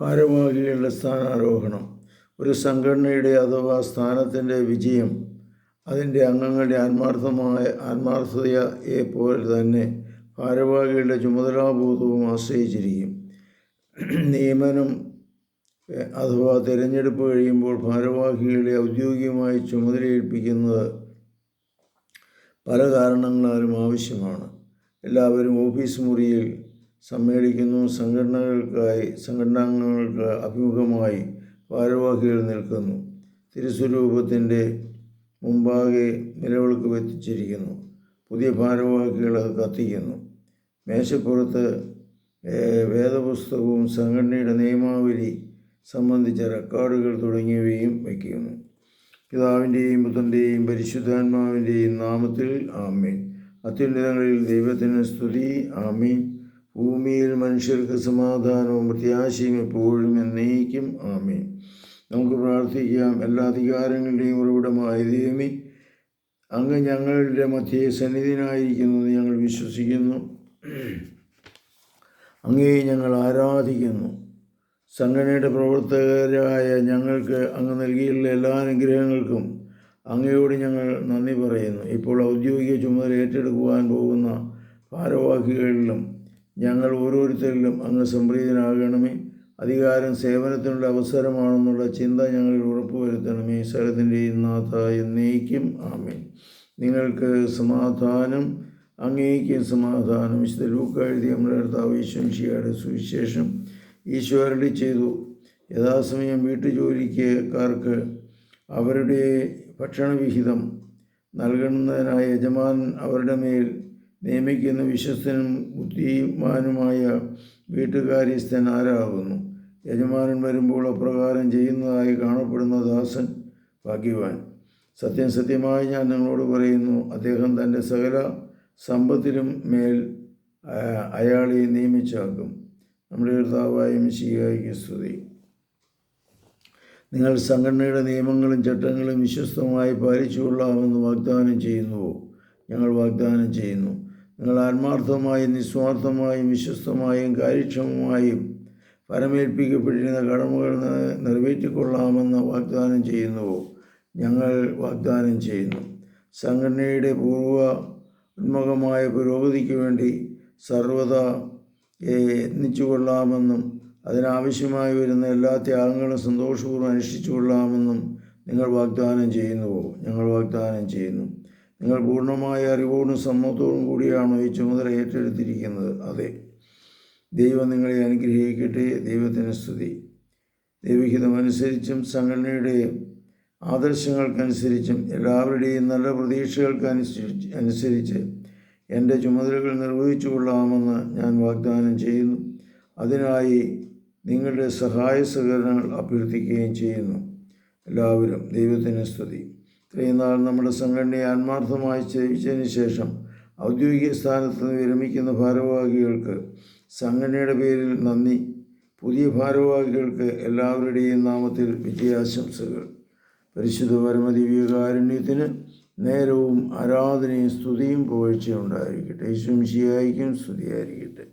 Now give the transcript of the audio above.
ഭാരവാഹികളുടെ സ്ഥാനാരോഹണം ഒരു സംഘടനയുടെ അഥവാ സ്ഥാനത്തിന്റെ വിജയം അതിന്റെ അംഗങ്ങളുടെ ആത്മാർത്ഥമായ ആത്മാർത്ഥതയെ പോലെ തന്നെ ഭാരവാഹികളുടെ ചുമതലാബോധവും ആശ്രയിച്ചിരിക്കും. നിയമനം അഥവാ തിരഞ്ഞെടുപ്പ് കഴിയുമ്പോൾ ഭാരവാഹികളെ ഔദ്യോഗികമായി ചുമതലയേൽപ്പിക്കുന്നത് പല കാരണങ്ങളാലും ആവശ്യമാണ്. എല്ലാവരും ഓഫീസ് മുറിയിൽ സമ്മേളിക്കുന്നു. സംഘടനകൾക്കായി സംഘടനകൾക്ക് അഭിമുഖമായി ഭാരവാഹികൾ നിൽക്കുന്നു. തിരുസ്വരൂപത്തിന്റെ മുമ്പാകെ നിലവിളക്ക് വെച്ചിരിക്കുന്നു. പുതിയ ഭാരവാഹികൾ അത് കത്തിക്കുന്നു. മേശപ്പുറത്ത് വേദപുസ്തകവും സംഘടനയുടെ നിയമാവലി സംബന്ധിച്ച റെക്കോർഡുകൾ തുടങ്ങിയവയും വയ്ക്കുന്നു. പിതാവിന്റെയും പുത്രന്റെയും പരിശുദ്ധാത്മാവിന്റെയും നാമത്തിൽ ആമേൻ. അത്യുന്നതങ്ങളിൽ ദൈവത്തിന് സ്തുതി. ആമീൻ. ഭൂമിയിൽ മനുഷ്യർക്ക് സമാധാനവും പ്രത്യാശയും എപ്പോഴും എന്നേക്കും. ആമേ നമുക്ക് പ്രാർത്ഥിക്കാം. എല്ലാ അധികാരങ്ങളുടെയും ഉറവിടമായ ദൈവമേ അങ്ങ് ഞങ്ങളുടെ മധ്യേ സന്നിധിനായിരിക്കുന്നത് ഞങ്ങൾ വിശ്വസിക്കുന്നു. അങ്ങേ ഞങ്ങൾ ആരാധിക്കുന്നു. സംഘടനയുടെ പ്രവർത്തകരായ ഞങ്ങൾക്ക് അങ്ങ് നൽകിയുള്ള എല്ലാ അനുഗ്രഹങ്ങൾക്കും അങ്ങയോട് ഞങ്ങൾ നന്ദി പറയുന്നു. ഇപ്പോൾ ഔദ്യോഗിക ചുമതല ഏറ്റെടുക്കുവാൻ പോകുന്ന ഭാരവാഹികളിലും ഞങ്ങൾ ഓരോരുത്തരിലും അങ്ങ് സംപ്രീതനാകണമേ. അധികാരം സേവനത്തിനുള്ള അവസരമാണെന്നുള്ള ചിന്ത ഞങ്ങളിൽ ഉറപ്പുവരുത്തണമേ. സകലത്തിന്റെയും നാഥ എന്നേക്കും. ആമേ നിങ്ങൾക്ക് സമാധാനം അങ്ങേക്കും സമാധാനം. വിശുദ്ധ ലൂക്ക എഴുതി നമ്മുടെ കർത്താവ് ഈശ്വംശിയുടെ സുവിശേഷം ഈശ്വരടി ചെയ്തു. യഥാസമയം വീട്ടുജോലിക്കാർക്ക് അവരുടെ ഭക്ഷണവിഹിതം നൽകുന്നതിനായി യജമാൻ അവരുടെ മേൽ നിയമിക്കുന്ന വിശ്വസ്തനും ബുദ്ധിമാനുമായ വീട്ടുകാര്യസ്ഥൻ ആരാകുന്നു? യജമാനൻ വരുമ്പോൾ അപ്രകാരം ചെയ്യുന്നതായി കാണപ്പെടുന്ന ദാസൻ ഭാഗ്യവാൻ. സത്യം സത്യമായി ഞാൻ നിങ്ങളോട് പറയുന്നു അദ്ദേഹം തന്റെ സകല സമ്പത്തിലും മേൽ അയാളെ നിയമിച്ചാക്കും. നമ്മുടെ കർത്താവായ മിശിയായിക്ക് സ്തുതി. നിങ്ങൾ സംഘടനയുടെ നിയമങ്ങളും ചട്ടങ്ങളും വിശ്വസ്തമായി പാലിച്ചുകൊള്ളാമെന്ന് വാഗ്ദാനം ചെയ്യുന്നുവോ? ഞങ്ങൾ വാഗ്ദാനം ചെയ്യുന്നു. നിങ്ങൾ ആത്മാർത്ഥമായും നിസ്വാർത്ഥമായും വിശ്വസ്തമായും കാര്യക്ഷമമായും പരമേൽപ്പിക്കപ്പെട്ടിരുന്ന കടമകൾ നിറവേറ്റിക്കൊള്ളാമെന്ന് വാഗ്ദാനം ചെയ്യുന്നുവോ ഞങ്ങൾ വാഗ്ദാനം ചെയ്യുന്നു. സംഘടനയുടെ പൂർവ ഉന്മുഖമായ പുരോഗതിക്ക് വേണ്ടി സർവത യത്നിച്ചു കൊള്ളാമെന്നും അതിനാവശ്യമായി വരുന്ന എല്ലാ ത്യാഗങ്ങളും സന്തോഷപൂർവം അനുഷ്ഠിച്ചു കൊള്ളാമെന്നും നിങ്ങൾ വാഗ്ദാനം ചെയ്യുന്നുവോ ഞങ്ങൾ വാഗ്ദാനം ചെയ്യുന്നു. നിങ്ങൾ പൂർണമായ അറിവോടും സമ്മതത്തോടും കൂടിയാണോ ഈ ചുമതല ഏറ്റെടുത്തിരിക്കുന്നത്. അതെ. ദൈവം നിങ്ങളെ അനുഗ്രഹിക്കട്ടെ. ദൈവത്തിന് സ്തുതി. ദൈവഹിതമനുസരിച്ചും സംഘടനയുടെ ആദർശങ്ങൾക്കനുസരിച്ചും എല്ലാവരുടെയും നല്ല പ്രതീക്ഷകൾക്ക് അനുസരിച്ച് അനുസരിച്ച് എന്റെ ചുമതലകൾ നിർവഹിച്ചു കൊള്ളാമെന്ന് ഞാൻ വാഗ്ദാനം ചെയ്യുന്നു. അതിനായി നിങ്ങളുടെ സഹായ സഹകരണങ്ങൾ അഭ്യർത്ഥിക്കുകയും ചെയ്യുന്നു. എല്ലാവരും ദൈവത്തിന് സ്തുതി. ഇത്രയും നമ്മുടെ സംഘടനയെ ആത്മാർത്ഥമായി സേവിച്ചതിന് ശേഷം ഔദ്യോഗിക സ്ഥാനത്ത് നിന്ന് വിരമിക്കുന്ന ഭാരവാഹികൾക്ക് സംഘടനയുടെ പേരിൽ നന്ദി. പുതിയ ഭാരവാഹികൾക്ക് എല്ലാവരുടെയും നാമത്തിൽ വിജയാശംസകൾ. പരിശുദ്ധ പരമദിവ്യകാരുണ്യത്തിന് നേരവും ആരാധനയും സ്തുതിയും പുകഴ്ചയും ഉണ്ടായിരിക്കട്ടെ. യേശും ശിയായിരിക്കും സ്തുതിയായിരിക്കട്ടെ.